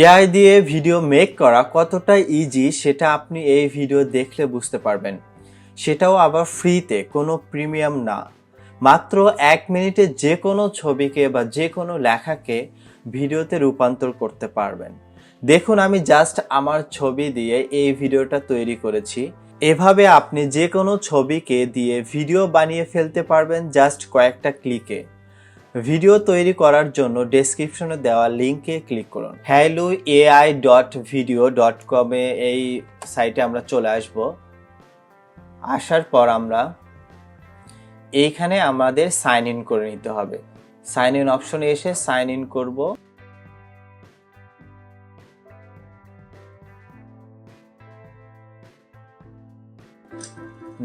AI দিয়ে video make করা কতটা ইজি সেটা আপনি এই ভিডিও দেখলে বুঝতে পারবেন। সেটাও আবার ফ্রিতে কোনো প্রিমিয়াম না। মাত্র এক মিনিটে যে কোনো ছবিকে বা যে কোনো লেখাকে ভিডিওতে রূপান্তর করতে পারবেন। দেখুন, আমি জাস্ট আমার ছবি দিয়ে এই ভিডিওটা তৈরি করেছি। এভাবে আপনি যে কোনো ছবিকে দিয়ে ভিডিও বানিয়ে ফেলতে পারবেন জাস্ট কয়েকটা ক্লিকে ভিডিও তৈরি করার জন্য ডেসক্রিপশনে দেওয়া লিঙ্কে ক্লিক করুন। Hello AI dot video dot কমে এই সাইটে আমরা চলে আসব। আসার পর আমরা এইখানে আমাদের সাইন ইন করে নিতে হবে। সাইন ইন অপশনে এসে সাইন ইন করব।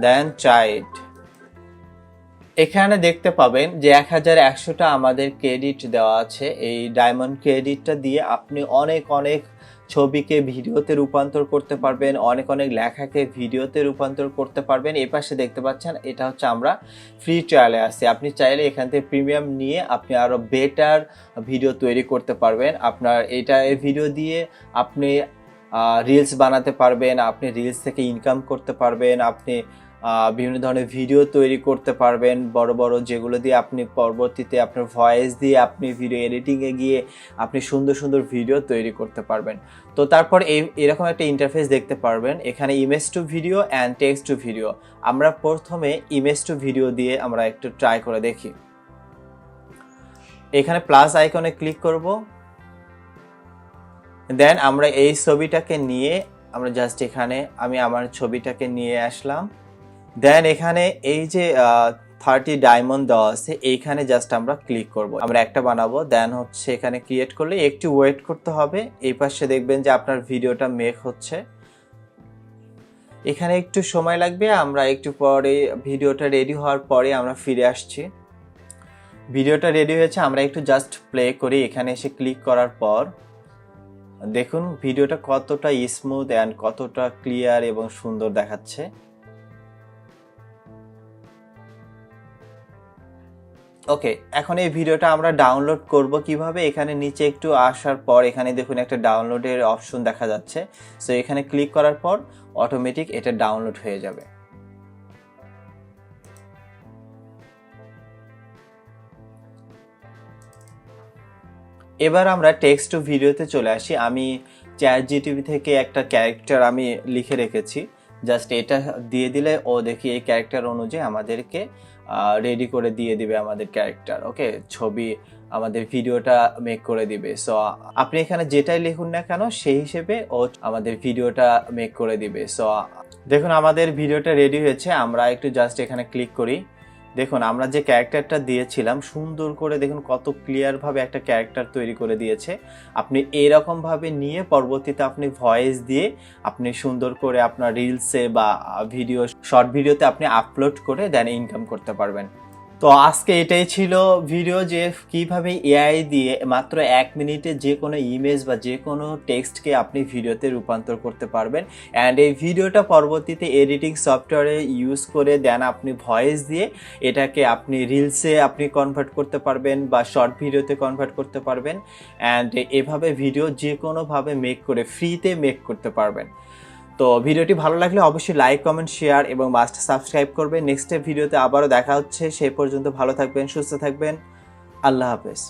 দেন চাইট এখানে দেখতে পাবেন যে এক হাজার একশোটা আমাদের ক্রেডিট দেওয়া আছে। এই ডায়মন্ড ক্রেডিটটা দিয়ে আপনি অনেক অনেক ছবিকে ভিডিওতে রূপান্তর করতে পারবেন, অনেক অনেক লেখাকে ভিডিওতে রূপান্তর করতে পারবেন। এ পাশে দেখতে পাচ্ছেন, এটা হচ্ছে আমরা ফ্রি ট্রায়ালে আছি। আপনি চাইলে এখান থেকে প্রিমিয়াম নিয়ে আপনি আরও বেটার ভিডিও তৈরি করতে পারবেন। আপনার এটা এই ভিডিও দিয়ে আপনি রিলস বানাতে পারবেন, আপনি রিলস থেকে ইনকাম করতে পারবেন, আপনি বিভিন্ন ধরনের ভিডিও তৈরি করতে পারবেন। বড় বড় যেগুলো দিয়ে আপনি পরবর্তীতে আপনার ভয়েস দিয়ে আপনি ভিডিও এডিটিংয়ে গিয়ে আপনি সুন্দর সুন্দর ভিডিও তৈরি করতে পারবেন। তো তারপর এই, এরকম একটা ইন্টারফেস দেখতে পারবেন। এখানে image to video and text to video আমরা প্রথমে ইমেজ টু ভিডিও দিয়ে আমরা একটু ট্রাই করে দেখি। এখানে প্লাস আইকনে ক্লিক করব। দেন আমরা এই ছবিটাকে নিয়ে আমরা জাস্ট এখানে, আমি আমার ছবিটাকে নিয়ে আসলাম। দেন এখানে এই যে থার্টি ডায়মন্ড দেওয়া আছে এইখানে জাস্ট আমরা ক্লিক করব। আমরা একটা বানাবো দেন হচ্ছে এখানে ক্রিয়েট করলে একটু ওয়েট করতে হবে। এই পাশে দেখবেন যে আপনার ভিডিওটা মেক হচ্ছে। এখানে একটু সময় লাগবে, আমরা একটু পরে ভিডিওটা রেডি হওয়ার পরে আমরা ফিরে আসছি। ভিডিওটা রেডি হয়েছে, আমরা একটু জাস্ট প্লে করি, এখানে এসে ক্লিক করার পর। দেখুন, ভিডিওটা কতটা স্মুথ অ্যান্ড কতটা ক্লিয়ার এবং সুন্দর দেখাচ্ছে। ওকে এখন এই ভিডিওটা আমরা ডাউনলোড করব কীভাবে? এখানে নিচে একটু আসার পর এখানে দেখুন একটা ডাউনলোডের অপশন দেখা যাচ্ছে। সো এখানে ক্লিক করার পর অটোমেটিক এটা ডাউনলোড হয়ে যাবে। এবার আমরা টেক্সট টু ভিডিওতে চলে আসি। আমি চ্যাট জিটিভি থেকে একটা ক্যারেক্টার আমি লিখে রেখেছি। জাস্ট এটা দিয়ে দিলে ও দেখি এই ক্যারেক্টার অনুযায়ী আমাদেরকে রেডি করে দিয়ে দিবে আমাদের ক্যারেক্টার ওকে ছবি আমাদের ভিডিওটা মেক করে দিবে। সো আপনি এখানে যেটাই লিখুন না কেন, সেই হিসেবে ও আমাদের ভিডিওটা মেক করে দিবে। সো দেখুন, আমাদের ভিডিওটা রেডি হয়েছে। আমরা একটু জাস্ট এখানে ক্লিক করি। দেখুন, আমরা যে ক্যারেক্টারটা দিয়েছিলাম, সুন্দর করে দেখুন কত ক্লিয়ার ভাবে একটা ক্যারেক্টার তৈরি করে দিয়েছে। আপনি এরকম ভাবে নিয়ে পরবর্তীতে আপনি ভয়েস দিয়ে আপনি সুন্দর করে আপনার রিলসে বা ভিডিও শর্ট ভিডিওতে আপনি আপলোড করে দেন ইনকাম করতে পারবেন। তো আজকে এটাই ছিল ভিডিও যে কীভাবে এআই দিয়ে মাত্র এক মিনিটে যে কোনো ইমেজ বা যে কোনো টেক্সটকে আপনি ভিডিওতে রূপান্তর করতে পারবেন। অ্যান্ড এই ভিডিওটা পরবর্তীতে এডিটিং সফটওয়্যারে ইউজ করে দেন আপনি ভয়েস দিয়ে। এটাকে আপনি রিলসে আপনি কনভার্ট করতে পারবেন বা শর্ট ভিডিওতে কনভার্ট করতে পারবেন। অ্যান্ড এভাবে ভিডিও যে কোনোভাবে মেক করে ফ্রিতে মেক করতে পারবেন। তো ভিডিওটি ভালো লাগলে অবশ্যই লাইক কমেন্ট শেয়ার এবং মাস্ট সাবস্ক্রাইব করবেন। নেক্সট ভিডিওতে আবারও দেখা হচ্ছে। সেই পর্যন্ত ভালো থাকবেন, সুস্থ থাকবেন। আল্লাহ হাফেজ।